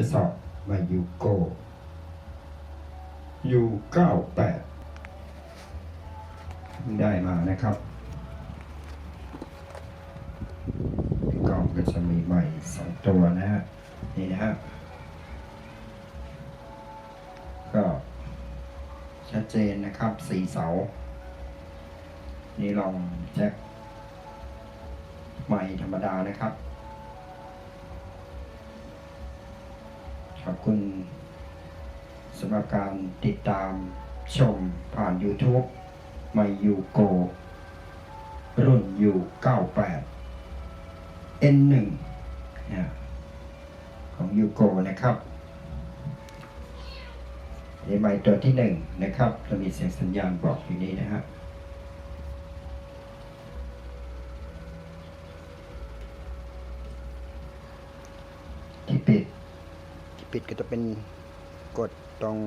จะสอบมายูโกยูเก้าแปดได้มานะครับกล่องก็จะมีใหม่สองตัวนะฮะนี่นะฮะก็ชัดเจนนะครับสี่เสา นี่ลองแจ็คใหม่ธรรมดานะครับ ขอบคุณสำหรับการติดตามชมผ่าน YouTube ไมยูโก รุ่นยู98 N1 นะของยูโกนะครับนี่ไมตัวที่หนึ่งนะครับจะมีเสียงสัญญาณบอกอยู่นี้นะฮะ ที่ปิด ที่ปิดก็จะเป็นกดตรง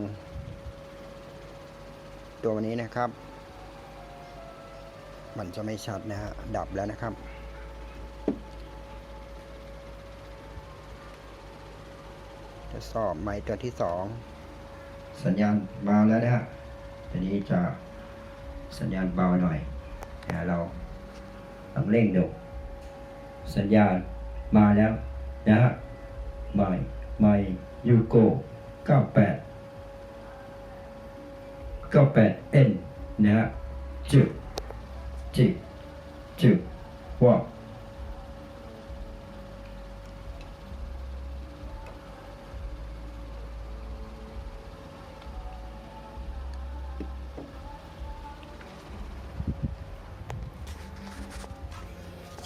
ตัวนี้นะครับ มันจะไม่ชัดนะฮะ ดับแล้วนะครับจะสอบไม้ตัวที่สองสัญญาณมาแล้วนะฮะทีนี้จะสัญญาณเบาหน่อยนะเราต้องเร่งดูสัญญาณมาแล้วนะฮะใหม่ใหม่ ยูโก98 98 N นะฮะจุดจิจุดว่า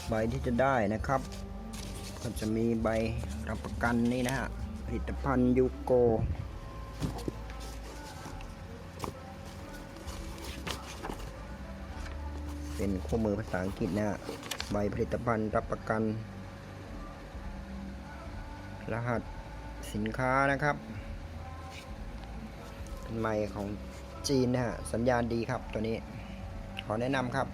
ใบที่จะได้นะครับ ก็จะมีใบรับประกันนี่นะฮะ ผลิตภัณฑ์ยูโก เป็นคู่มือภาษาอังกฤษนะฮะใบผลิตภัณฑ์รับประกัน รหัสสินค้านะครับ เป็นไมค์ของจีนนะฮะสัญญาณดีครับตัวนี้ ขอแนะนำครับ